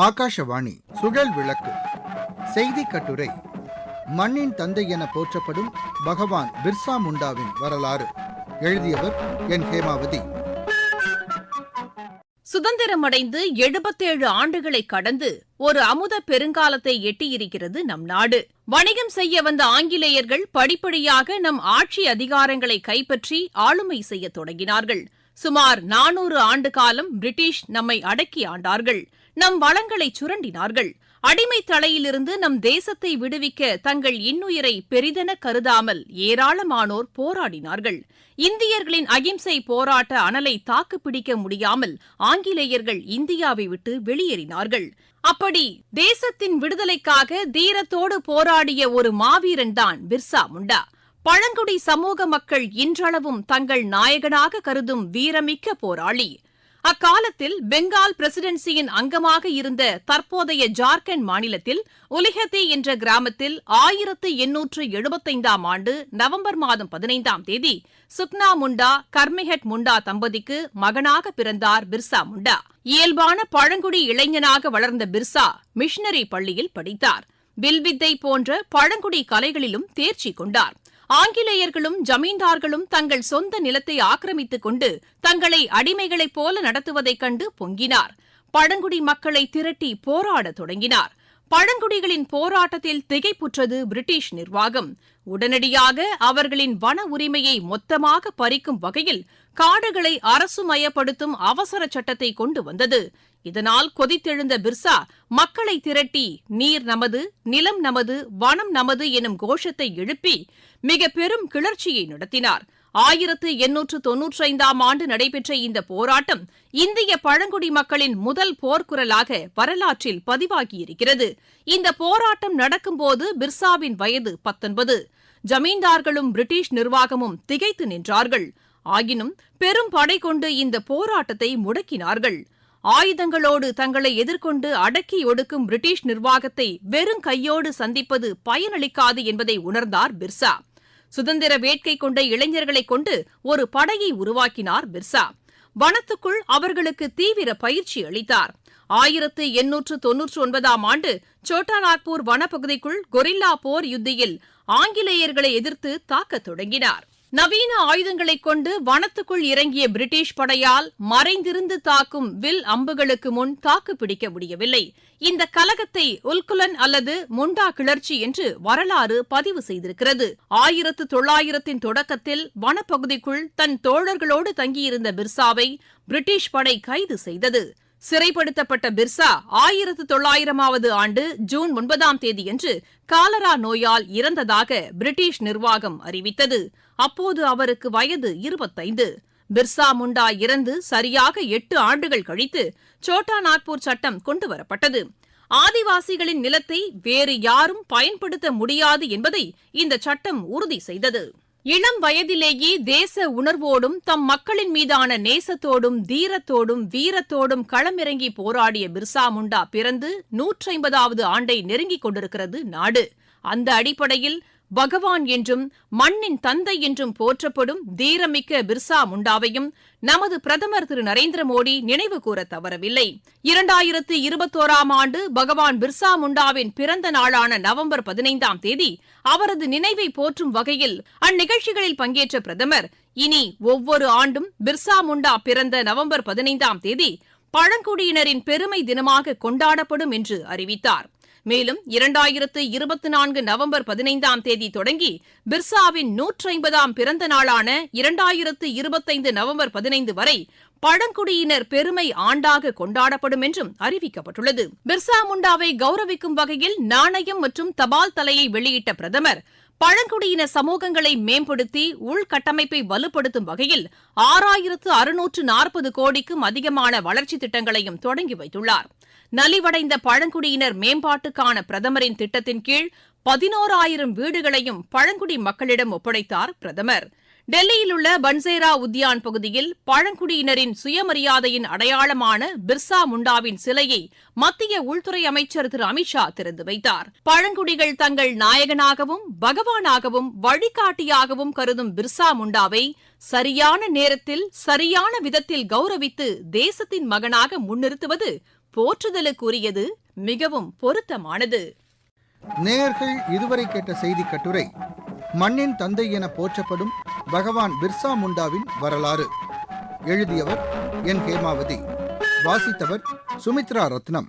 ஆகாஷவாணி சுழல் விளக்கு. செய்தி கட்டுரை மண்ணின் தந்தை என போற்றப்படும் பகவான் பிர்சா முண்டாவின் வரலாறு. எழுதியவர் என் ஹேமாவதி. சுதந்திரமடைந்து எழுபத்தேழு ஆண்டுகளை கடந்து ஒரு அமுத பெருங்காலத்தை எட்டியிருக்கிறது நம் நாடு. வணிகம் செய்ய வந்த ஆங்கிலேயர்கள் படிப்படியாக நம் ஆட்சி அதிகாரங்களை கைப்பற்றி ஆளுமை செய்யத் தொடங்கினார்கள். சுமார் நானூறு ஆண்டு காலம் பிரிட்டிஷ் நம்மை அடக்கி ஆண்டார்கள். நம் வளங்களை சுரண்டினார்கள். அடிமை தலையிலிருந்து நம் தேசத்தை விடுவிக்க தங்கள் இன்னுயிரை பெரிதென கருதாமல் ஏராளமானோர் போராடினார்கள். இந்தியர்களின் அகிம்சை போராட்ட அனலை தாக்குப்பிடிக்க முடியாமல் ஆங்கிலேயர்கள் இந்தியாவை விட்டு வெளியேறினார்கள். அப்படி தேசத்தின் விடுதலைக்காக தீரத்தோடு போராடிய ஒரு மாவீரன்தான் பிர்சா முண்டா. பழங்குடி சமூக மக்கள் இன்றளவும் தங்கள் நாயகனாக கருதும் வீரமிக்க போராளி. அக்காலத்தில் பெங்கால் பிரசிடென்சியின் அங்கமாக இருந்த தற்போதைய ஜார்க்கண்ட் மாநிலத்தில் உலிஹத்தி என்ற கிராமத்தில் ஆயிரத்து எண்ணூற்று எழுபத்தைந்தாம் ஆண்டு நவம்பர் மாதம் பதினைந்தாம் தேதி சுக்னா முண்டா கர்மிஹட் முண்டா தம்பதிக்கு மகனாக பிறந்தார் பிர்சா முண்டா. இயல்பான பழங்குடி இளைஞனாக வளர்ந்த பிர்சா மிஷனரி பள்ளியில் படித்தார். வில்வித்தை போன்ற பழங்குடி கலைகளிலும் தேர்ச்சி கொண்டாா் ஆங்கிலேயர்களும் ஜமீன்தார்களும் தங்கள் சொந்த நிலத்தை ஆக்கிரமித்துக் கொண்டு தங்களை அடிமைகளைப் போல நடத்துவதைக் கண்டு பொங்கினார். பழங்குடி மக்களை திரட்டி போராடத் தொடங்கினார். பழங்குடிகளின் போராட்டத்தில் திகைப்புற்றது பிரிட்டிஷ் நிர்வாகம். உடனடியாக அவர்களின் வன உரிமையை மொத்தமாக பறிக்கும் வகையில் காடுகளை அரசுமயப்படுத்தும் அவசர சட்டத்தை கொண்டு வந்தது. இதனால் கொதித்தெழுந்த பிர்சா மக்களை திரட்டி நீர் நமது நிலம் நமது வனம் நமது எனும் கோஷத்தை எழுப்பி மிக பெரும் கிளர்ச்சியை நடத்தினார். ஆயிரத்து எண்ணூற்று தொன்னூற்றைந்தாம் ஆண்டு நடைபெற்ற இந்த போராட்டம் இந்திய பழங்குடி மக்களின் முதல் போர்க்குரலாக வரலாற்றில் பதிவாகியிருக்கிறது. இந்த போராட்டம் நடக்கும்போது பிர்சாவின் வயது பத்தொன்பது. ஜமீன்தார்களும் பிரிட்டிஷ் நிர்வாகமும் திகைத்து நின்றார்கள். ஆயினும் பெரும் படை கொண்டு இந்த போராட்டத்தை முடக்கினார்கள். ஆயுதங்களோடு தங்களை எதிர்கொண்டு அடக்கி ஒடுக்கும் பிரிட்டிஷ் நிர்வாகத்தை வெறும் கையோடு சந்திப்பது பயனளிக்காது என்பதை உணர்ந்தார் பிர்சா. சுதந்திர வேட்கை கொண்ட இளைஞர்களைக் கொண்டு ஒரு படையை உருவாக்கினார் பிர்சா. வனத்துக்குள் அவர்களுக்கு தீவிர பயிற்சி அளித்தார். ஆயிரத்து எண்ணூற்று தொன்னூற்று ஒன்பதாம் ஆண்டு சோட்டா நாக்பூர் வனப்பகுதிக்குள் கொரில்லா போர் யுத்தியில் ஆங்கிலேயர்களை எதிர்த்து தாக்கத் தொடங்கினார். நவீன ஆயுதங்களைக் கொண்டு வனத்துக்குள் இறங்கிய பிரிட்டிஷ் படையால் மறைந்திருந்து தாக்கும் வில் அம்புகளுக்கு முன் தாக்குப்பிடிக்க முடியவில்லை. இந்த கலகத்தை உல்குலன் அல்லது முண்டா கிளர்ச்சி என்று வரலாறு பதிவு செய்திருக்கிறது. ஆயிரத்து தொள்ளாயிரத்தின் தொடக்கத்தில் வனப்பகுதிக்குள் தன் தோழர்களோடு தங்கியிருந்த பிர்சாவை பிரிட்டிஷ் படை கைது செய்தது. சிறைப்படுத்தப்பட்ட பிர்சா ஆயிரத்து தொள்ளாயிரமாவது ஆண்டு ஜூன் ஒன்பதாம் தேதியன்று காலரா நோயால் இறந்ததாக பிரிட்டிஷ் நிர்வாகம் அறிவித்தது. அப்போது அவருக்கு வயது இருபத்தைந்து. பிர்சா முண்டா இறந்து சரியாக எட்டு ஆண்டுகள் கழித்து சோட்டா நாக்பூர் சட்டம் கொண்டுவரப்பட்டது. ஆதிவாசிகளின் நிலத்தை வேறு யாரும் பயன்படுத்த முடியாது என்பதை இந்த சட்டம் உறுதி செய்தது. இளம் வயதிலேயே தேச உணர்வோடும் தம் மக்களின் மீதான நேசத்தோடும் தீரத்தோடும் வீரத்தோடும் களமிறங்கி போராடிய பிர்சா முண்டா பிறந்து நூற்றைம்பதாவது ஆண்டை நெருங்கிக் கொண்டிருக்கிறது நாடு. அந்த அடிப்படையில் பகவான் என்றும் மண்ணின் தந்தை என்றும் போற்றப்படும் தீரமிக்க பிர்சா முண்டாவையும் நமது பிரதமர் திரு நரேந்திர மோடி நினைவு கூற தவறவில்லை. இரண்டாயிரத்து இருபத்தோராம் ஆண்டு பகவான் பிர்சா முண்டாவின் பிறந்த நாளான நவம்பர் பதினைந்தாம் தேதி அவரது நினைவை போற்றும் வகையில் அந்நிகழ்ச்சிகளில் பங்கேற்ற பிரதமர் இனி ஒவ்வொரு ஆண்டும் பிர்சா முண்டா பிறந்த நவம்பர் பதினைந்தாம் தேதி பழங்குடியினரின் பெருமை தினமாக கொண்டாடப்படும் என்று அறிவித்தார். மேலும் இரண்டாயிரத்து இருபத்தி நான்கு நவம்பர் பதினைந்தாம் தேதி தொடங்கி பிர்சாவின் நூற்றி ஐம்பதாம் பிறந்த நாளான இரண்டாயிரத்து இருபத்தைந்து நவம்பர் பதினைந்து வரை பழங்குடியினர் பெருமை ஆண்டாக கொண்டாடப்படும் என்றும் அறிவிக்கப்பட்டுள்ளது. பிர்சா முண்டாவை கௌரவிக்கும் வகையில் நாணயம் மற்றும் தபால் தலையை வெளியிட்ட பிரதமர் பழங்குடியின சமூகங்களை மேம்படுத்தி உள்கட்டமைப்பை வலுப்படுத்தும் வகையில் ஆறாயிரத்து அறுநூற்று நாற்பது கோடிக்கும் அதிகமான வளர்ச்சித் திட்டங்களையும் தொடங்கி வைத்துள்ளார். நலிவடைந்த பழங்குடியினர் மேம்பாட்டுக்கான பிரதமரின் திட்டத்தின் கீழ் பதினோராயிரம் வீடுகளையும் பழங்குடி மக்களிடம் ஒப்படைத்தார் பிரதமர். டெல்லியில் உள்ள பன்சேரா உத்யான் பகுதியில் பழங்குடியினரின் சுயமரியாதையின் அடையாளமான பிர்சா முண்டாவின் சிலையை மத்திய உள்துறை அமைச்சர் திரு அமித்ஷா திறந்து வைத்தார். பழங்குடிகள் தங்கள் நாயகனாகவும் பகவானாகவும் வழிகாட்டியாகவும் கருதும் பிர்சா முண்டாவை சரியான நேரத்தில் சரியான விதத்தில் கௌரவித்து தேசத்தின் மகனாக முன்னிறுத்துவது போற்றுதலுக்குரியது மிகவும் பொருத்தமானது. நேயர்கள் இதுவரை கேட்ட செய்தி கட்டுரை மண்ணின் தந்தை என போற்றப்படும் பகவான் பிர்சா முண்டாவின் வரலாறு. எழுதியவர் என் ஹேமாவதி. வாசித்தவர் சுமித்ரா ரத்னம்.